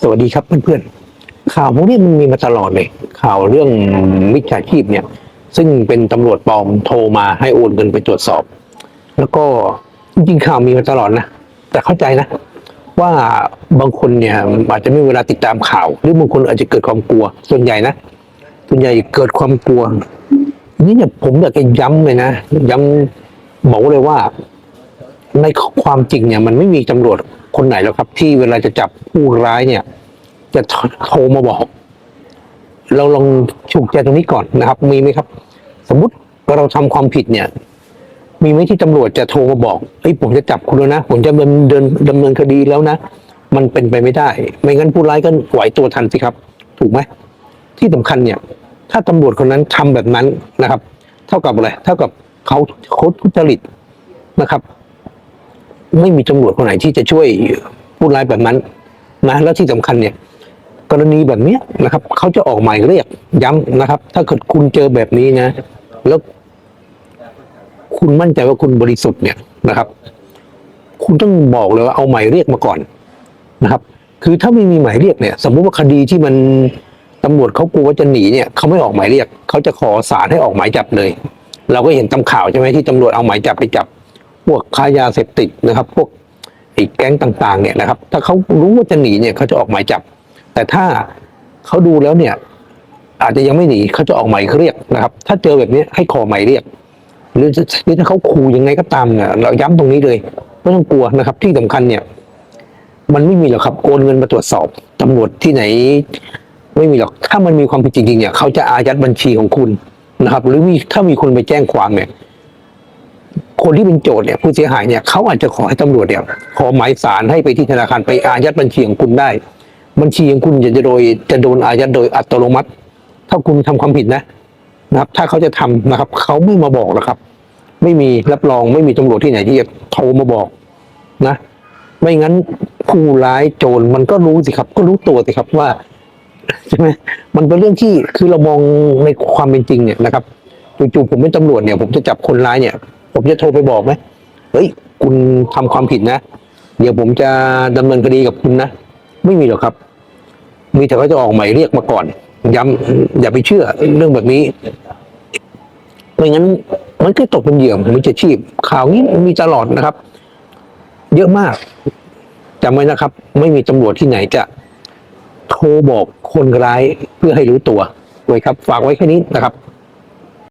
สวัสดีครับเพื่อนๆ ข่าวพวกนี้มันมีมาตลอดเลย ข่าวเรื่องมิจฉาชีพเนี่ย ซึ่งเป็นตำรวจปลอมโทรมาให้โอนเงินไปตรวจสอบ แล้วก็จริงๆข่าวมีมาตลอดนะ แต่เข้าใจนะ ว่าบางคนเนี่ยอาจจะไม่เวลาติดตามข่าว หรือบางคนอาจจะเกิดความกลัว ส่วนใหญ่นะ ส่วนใหญ่เกิดความกลัว นี่เนี่ยผมอยากจะย้ำเลยนะ ย้ำบอกเลยว่า ในความจริงเนี่ย มันไม่มีตำรวจ คนไหนแล้วครับ ที่เวลาจะจับผู้ร้ายเนี่ย จะโทรมาบอก เราลองฉุกใจตรงนี้ก่อนนะครับ มีไหมครับ สมมติเราทำความผิดเนี่ย มีไหมที่ตำรวจจะโทรมาบอกเฮ้ยผมจะจับคุณแล้วนะผมจะดำเนินดำเนินคดีแล้วนะมันเป็นไปไม่ได้ ไม่งั้นผู้ร้ายก็ไหวตัวทันสิครับ ถูกไหมที่สำคัญเนี่ย ถ้าตำรวจคนนั้นทำแบบนั้นนะครับ เท่ากับอะไรเท่ากับเขาเขาทุจริตนะครับ ไม่มีตำรวจคนไหนที่จะช่วยผู้ร้ายแบบนั้นนะแล้วที่สำคัญเนี่ย กรณีแบบนี้นะครับเขาจะออกหมายเรียกย้ำนะครับ ถ้าเกิดคุณเจอแบบนี้นะ แล้วคุณมั่นใจว่าคุณบริสุทธิ์เนี่ยนะครับ คุณต้องบอกเลยว่าเอาหมายเรียกมาก่อนนะครับ คือถ้าไม่มีหมายเรียกเนี่ย สมมุติว่าคดีที่มันตำรวจเขากลัวว่าจะหนีเนี่ยเขาไม่ออกหมายเรียกเขาจะขอศาลให้ออกหมายจับเลย เราก็เห็นตำข่าวใช่ไหมที่ตำรวจเอาหมายจับไปจับ พวกค้ายาเสพติดนะครับ พวกไอ้แก๊งต่างๆ เนี่ยนะครับ ถ้าเขารู้ว่าจะหนีเนี่ยเขาจะออกหมายจับ แต่ถ้าเขาดูแล้วเนี่ย อาจจะยังไม่หนีเขาจะออกหมายเรียกนะครับ ถ้าเจอแบบนี้ให้ขอหมายเรียกหรือหรือถ้าเขาขู่ยังไงก็ตามเนี่ยเราย้ำตรงนี้เลยไม่ต้องกลัวนะครับ ที่สำคัญเนี่ย มันไม่มีหรอกครับโอนเงินมาตรวจสอบตำรวจที่ไหน ไม่มีหรอกถ้ามันมีความผิดจริงๆเนี่ยเขาจะอายัดบัญชีของคุณนะครับ หรือมีถ้ามีคนไปแจ้งความเนี่ย คนที่เป็นโจทย์เนี่ยผู้เสียหายเนี่ยเขาอาจจะขอให้ตำรวจเนี่ยขอหมายสารให้ไปที่ธนาคารไปอายัดบัญชีของคุณได้ บัญชีของคุณจะโดยจะโดนอายัดโดยอัตโนมัติ ถ้าคุณทำความผิดนะนะครับ ถ้าเขาจะทำนะครับเขาไม่มาบอกหรอกครับ ไม่มีรับรองไม่มีตำรวจที่ไหนที่จะโทรมาบอกนะ ไม่งั้นผู้ร้ายโจรมันก็รู้สิครับ ก็รู้ตัวสิครับว่าใช่ไหมมันเป็นเรื่องที่คือเรามองในความเป็นจริงเนี่ยนะครับจู่ๆผมเป็นตำรวจเนี่ย ผมจะจับคนร้ายเนี่ย ผมจะโทรไปบอกไหมเฮ้ย คุณทำความผิดนะ เดี๋ยวผมจะดำเนินคดีกับคุณนะ ไม่มีหรอกครับ มีแต่เขาจะออกหมายเรียกมาก่อน ย้ำอย่าไปเชื่อเรื่องแบบนี้ไม่งั้น มันก็ตกเป็นเหยื่อของมิจฉาชีพ ข่าวนี้มีตลอดนะครับ เยอะมากจำไว้นะครับ ไม่มีตำรวจที่ไหนจะโทรบอกคนร้ายเพื่อให้รู้ตัวไว้ครับ ฝากไว้แค่นี้นะครับ